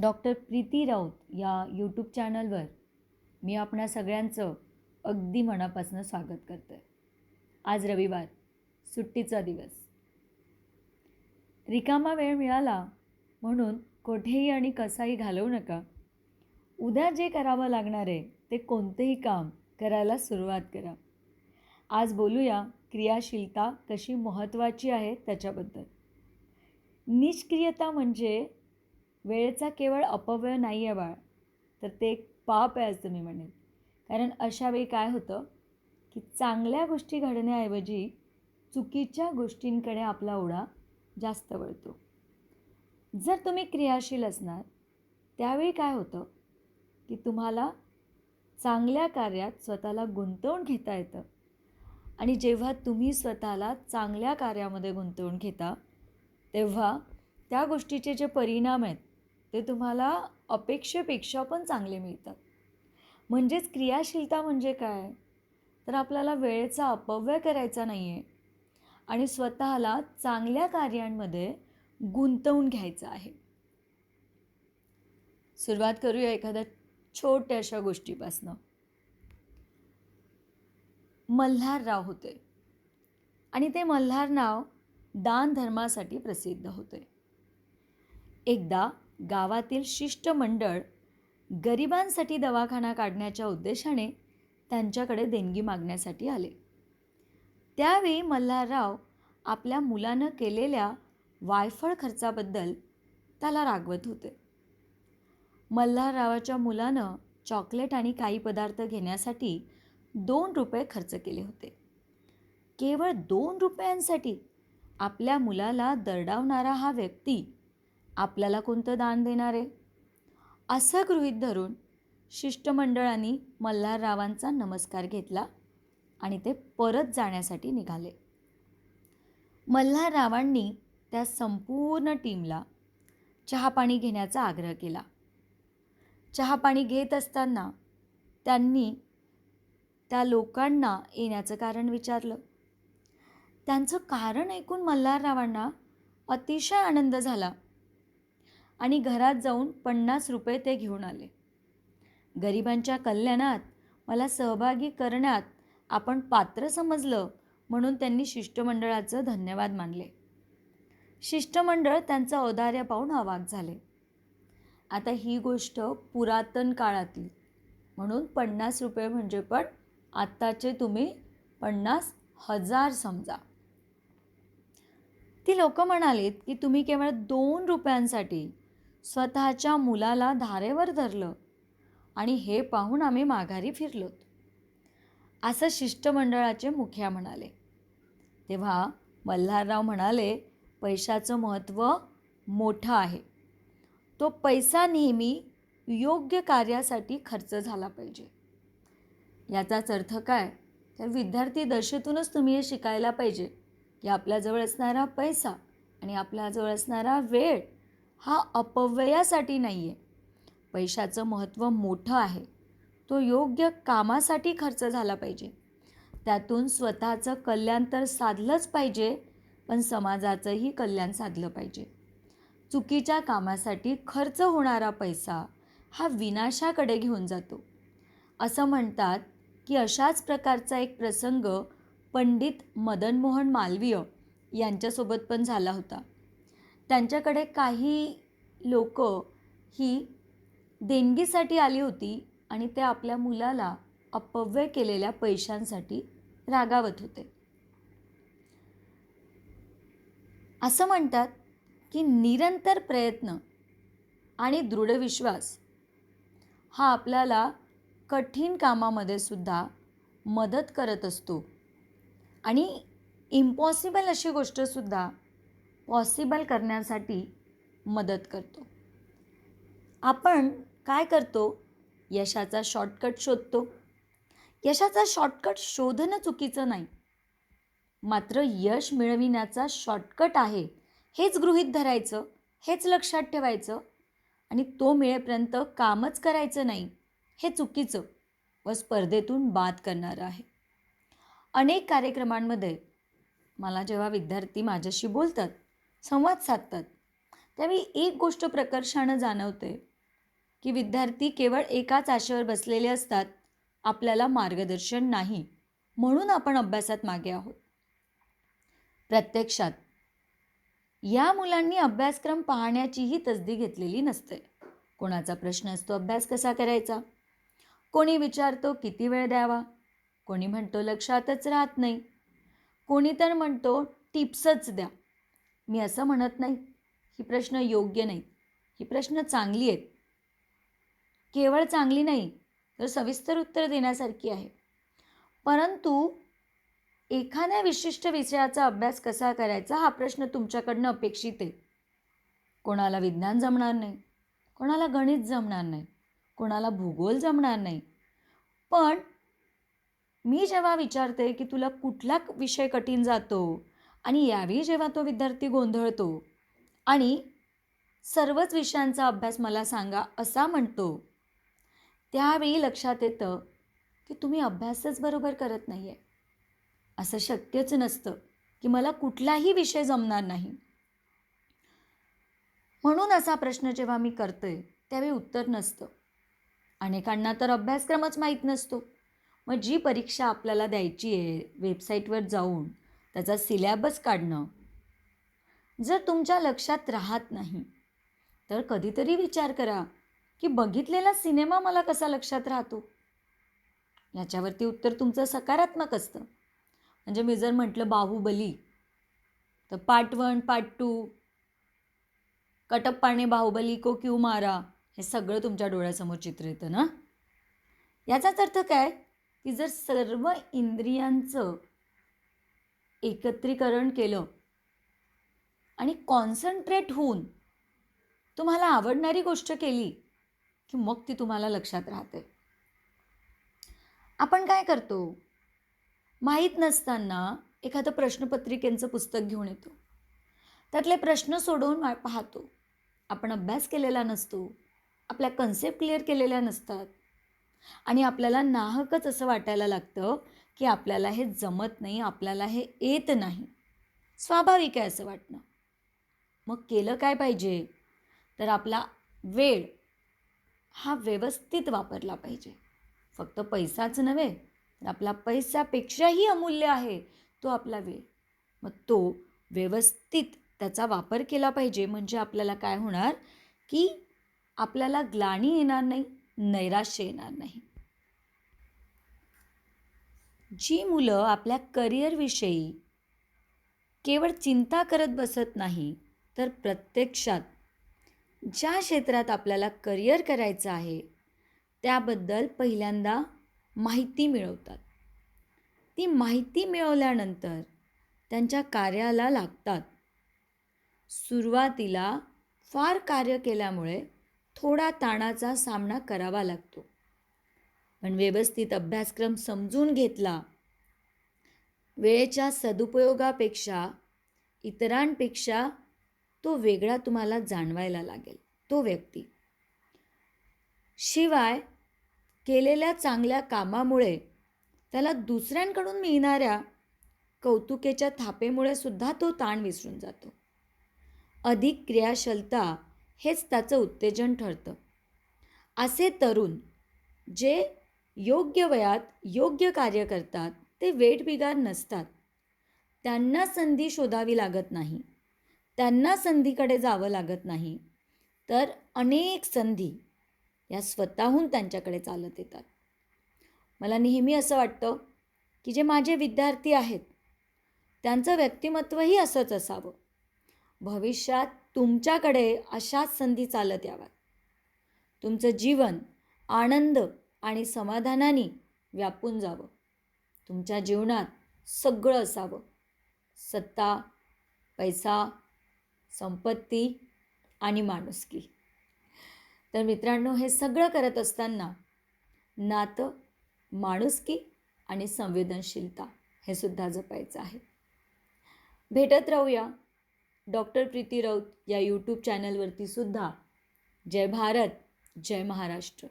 Doctor Preeti Raut या YouTube चॅनलवर मी आपणा सगळ्यांचं अगदी मनापासून स्वागत करते. आज रविवार सुट्टीचा दिवस. रिकामा वेळ मिळाला म्हणून कोठेही आणि कसाही घालवू नका. उद्या जे करावं लागणार आहे ते कोणतेही काम करायला सुरुवात करा. आज बोलूया क्रियाशीलता कशी महत्त्वाची आहे त्याच्याबद्दल. निष्क्रियता म्हणजे वेळेचा केवळ अपव्यय नाही आहे बाळ. तर ते एक पाप आहे असं मी म्हणेन. कारण अशावेळी काय होतं की चांगल्या गोष्टी घडण्याऐवजी चुकीच्या गोष्टींकडे आपला ओढा जास्त वळतो. जर तुम्ही क्रियाशील असणार त्यावेळी काय होतं की तुम्हाला चांगल्या कार्यात स्वतःला गुंतवून घेता येतं. आणि जेव्हा तुम्ही स्वतःला चांगल्या कार्यामध्ये गुंतवून घेता तेव्हा त्या गोष्टीचे जे परिणाम आहेत ते तुम्हाला अपेक्षेपेक्षा पण चांगले मिळतात. म्हणजेच क्रियाशीलता म्हणजे काय? तर आपल्याला वेळेचा अपव्यय करायचा नाही आहे आणि स्वतःला चांगल्या कार्यांमध्ये गुंतवून घ्यायचं आहे. सुरुवात करूया एखाद्या छोट्याशा गोष्टीपासनं. मल्हारराव होते. आणि ते मल्हार नाव दान धर्मासाठी प्रसिद्ध होते. एकदा गावातील शिष्टमंडळ गरिबांसाठी दवाखाना काढण्याच्या उद्देशाने त्यांच्याकडे देणगी मागण्यासाठी आले. त्यावेळी मल्हारराव आपल्या मुलानं केलेल्या वायफळ खर्चाबद्दल त्याला रागवत होते. मल्हाररावाच्या मुलानं चॉकलेट आणि काही पदार्थ घेण्यासाठी दोन रुपये खर्च केले होते. केवळ दोन रुपयांसाठी आपल्या मुलाला दरडावणारा हा व्यक्ती आपल्याला कोणतं दान देणार आहे? असं गृहीत धरून शिष्टमंडळांनी मल्हाररावांचा नमस्कार घेतला आणि ते परत जाण्यासाठी निघाले. मल्हाररावांनी त्या संपूर्ण टीमला चहापाणी घेण्याचा आग्रह केला. चहापाणी घेत असताना त्यांनी त्या लोकांना येण्याचं कारण विचारलं. त्यांचं कारण ऐकून मल्हाररावांना अतिशय आनंद झाला. आणि घरात जाऊन पन्नास रुपये ते घेऊन आले. गरिबांच्या कल्याणात मला सहभागी करण्यात आपण पात्र समजलं म्हणून त्यांनी शिष्टमंडळाचं धन्यवाद मानले. शिष्टमंडळ त्यांचं औदार्य पाहून अवाक झाले. आता ही गोष्ट पुरातन काळातली. म्हणून पन्नास रुपये म्हणजे पण आत्ताचे तुम्ही पन्नास हजार समजा. ती लोकं म्हणालीत की तुम्ही केवळ दोन रुपयांसाठी स्वतःच्या मुलाला धारेवर धरलं आणि हे पाहून आम्ही माघारी फिरलोत असं शिष्टमंडळाचे मुखिया म्हणाले. तेव्हा मल्हारराव म्हणाले पैशाचं महत्त्व मोठं आहे. तो पैसा नेहमी योग्य कार्यासाठी खर्च झाला पाहिजे. याचाच अर्थ काय? तर विद्यार्थी दशेतूनच तुम्ही हे शिकायला पाहिजे. की आपल्याजवळ असणारा पैसा आणि आपल्याजवळ असणारा वेळ हा अपव्ययासाठी नाही आहे पैशाचं महत्त्व मोठं आहे. तो योग्य कामासाठी खर्च झाला पाहिजे. त्यातून स्वतःचं कल्याण तर साधलंच पाहिजे पण समाजाचंही कल्याण साधलं पाहिजे. चुकीच्या कामासाठी खर्च होणारा पैसा हा विनाशाकडे घेऊन जातो. असं म्हणतात की अशाच प्रकारचा एक प्रसंग पंडित मदनमोहन मालवीय यांच्यासोबत पण झाला होता. त्यांच्याकडे काही लोक ही देणगीसाठी आली होती आणि ते आपल्या मुलाला अपव्यय केलेल्या पैशांसाठी रागावत होते. असं म्हणतात की निरंतर प्रयत्न आणि दृढविश्वास हा आपल्याला कठीण कामामध्ये सुद्धा मदत करत असतो. आणि इम्पॉसिबल अशी गोष्टसुद्धा पॉसिबल करण्यासाठी मदत करतो. आपण काय करतो? यशाचा शॉर्टकट शोधतो. यशाचा शॉर्टकट शोधणं चुकीचं नाही. मात्र यश मिळविण्याचा शॉर्टकट आहे हेच गृहीत धरायचं हेच लक्षात ठेवायचं आणि तो मिळेपर्यंत कामच करायचं नाही हे चुकीचं व स्पर्धेतून बाद करणारं आहे. अनेक कार्यक्रमांमध्ये मला जेव्हा विद्यार्थी माझ्याशी बोलतात संवाद साधतात. त्यावेळी एक गोष्ट प्रकर्षानं जाणवते की विद्यार्थी केवळ एकाच आशेवर बसलेले असतात आपल्याला मार्गदर्शन नाही म्हणून आपण अभ्यासात मागे आहोत. प्रत्यक्षात या मुलांनी अभ्यासक्रम पाहण्याचीही तसदी घेतलेली नसते. कोणाचा प्रश्न असतो अभ्यास कसा करायचा? कोणी विचारतो किती वेळ द्यावा? कोणी म्हणतो लक्षातच राहत नाही. कोणी तर म्हणतो टिप्सच द्या. मी असं म्हणत नाही. ही प्रश्न योग्य नाही. ही प्रश्न चांगली आहेत. केवळ चांगली नाही तर सविस्तर उत्तर देण्यासारखी आहे. परंतु एखाद्या विशिष्ट विषयाचा अभ्यास कसा करायचा हा प्रश्न तुमच्याकडनं अपेक्षित आहे. कोणाला विज्ञान जमणार नाही कोणाला गणित जमणार नाही कोणाला भूगोल जमणार नाही. पण मी जेव्हा विचारते की तुला कुठला विषय कठीण जातो आणि यावेळी जेव्हा तो विद्यार्थी गोंधळतो आणि सर्वच विषयांचा अभ्यास मला सांगा असा म्हणतो त्यावेळी लक्षात येतं की तुम्ही अभ्यासच बरोबर करत नाही आहे असं शक्यच नसतं की मला कुठलाही विषय जमणार नाही. म्हणून असा प्रश्न जेव्हा मी करते त्यावेळी उत्तर नसतं. अनेकांना तर अभ्यासक्रमच माहीत नसतो. मग जी परीक्षा आपल्याला द्यायची आहे वेबसाईटवर जाऊन त्याचा सिलॅबस काढणं. जर तुमच्या लक्षात राहत नाही तर कधीतरी विचार करा की बघितलेला सिनेमा मला कसा लक्षात राहतो? याच्यावरती उत्तर तुमचं सकारात्मक असतं. म्हणजे मी जर म्हटलं बाहुबली तर पार्ट वन पार्ट टू कटप्पाने बाहुबली को क्यू मारा हे सगळं तुमच्या डोळ्यासमोर चित्र येतं ना? याचाच अर्थ काय? की जर सर्व इंद्रियांचं एकत्रीकरण केलं. आणि कॉन्सन्ट्रेट होऊन तुम्हाला आवडणारी गोष्ट केली की मग ती तुम्हाला लक्षात राहते. आपण काय करतो? माहीत नसताना एखादं प्रश्नपत्रिकेचं पुस्तक घेऊन येतो. त्यातले प्रश्न सोडवून पाहतो. आपण अभ्यास केलेला नसतो. आपल्या कन्सेप्ट क्लिअर केलेल्या नसतात. आणि आपल्याला नाहकच असं वाटायला लागतं की आपल्याला हे जमत नाही आपल्याला हे येत नाही. स्वाभाविक आहे असं वाटणं. मग केलं काय पाहिजे? तर आपला वेळ हा व्यवस्थित वापरला पाहिजे. फक्त पैसाच नव्हे तर आपला पैशापेक्षाही अमूल्य आहे तो आपला वेळ. मग तो व्यवस्थित त्याचा वापर केला पाहिजे. म्हणजे आपल्याला काय होणार? की आपल्याला ग्लानी येणार नाही नैराश्य येणार नाही. जी मुलं आपल्या करिअरविषयी केवळ चिंता करत बसत नाही तर प्रत्यक्षात ज्या क्षेत्रात आपल्याला करिअर करायचं आहे त्याबद्दल पहिल्यांदा माहिती मिळवतात. ती माहिती मिळवल्यानंतर त्यांच्या कार्याला लागतात. सुरुवातीला फार कार्य केल्यामुळे थोडा ताणाचा सामना करावा लागतो. पण व्यवस्थित अभ्यासक्रम समजून घेतला. वेळेच्या सदुपयोगापेक्षा इतरांपेक्षा तो वेगळा तुम्हाला जाणवायला लागेल तो व्यक्ती. शिवाय केलेल्या चांगल्या कामामुळे त्याला दुसऱ्यांकडून मिळणाऱ्या कौतुकेच्या थापेमुळे सुद्धा तो ताण विसरून जातो. अधिक क्रियाशलता हेच त्याचं उत्तेजन ठरतं. असे तरुण जे योग्य वयात योग्य कार्य करतात ते वेठबिगार नसतात. त्यांना संधी शोधावी लागत नाही. त्यांना संधीकडे जावं लागत नाही. तर अनेक संधी या स्वतःहून त्यांच्याकडे चालत येतात. मला नेहमी असं वाटतं की जे माझे विद्यार्थी आहेत त्यांचं व्यक्तिमत्वही असंच असावं. भविष्यात तुमच्याकडे अशाच संधी चालत याव्यात. तुमचं जीवन आनंद आणि समाधानाने व्यापून जावं. तुमच्या जीवनात सगळं असावं. सत्ता पैसा संपत्ती आणि माणुसकी. तर मित्रांनो हे सगळं करत असताना नातं माणुसकी आणि संवेदनशीलता हे सुद्धा जपायचं आहे. भेटत राहूया डॉक्टर प्रीती राऊत या यूट्यूब चॅनलवरती सुद्धा. जय भारत जय महाराष्ट्र.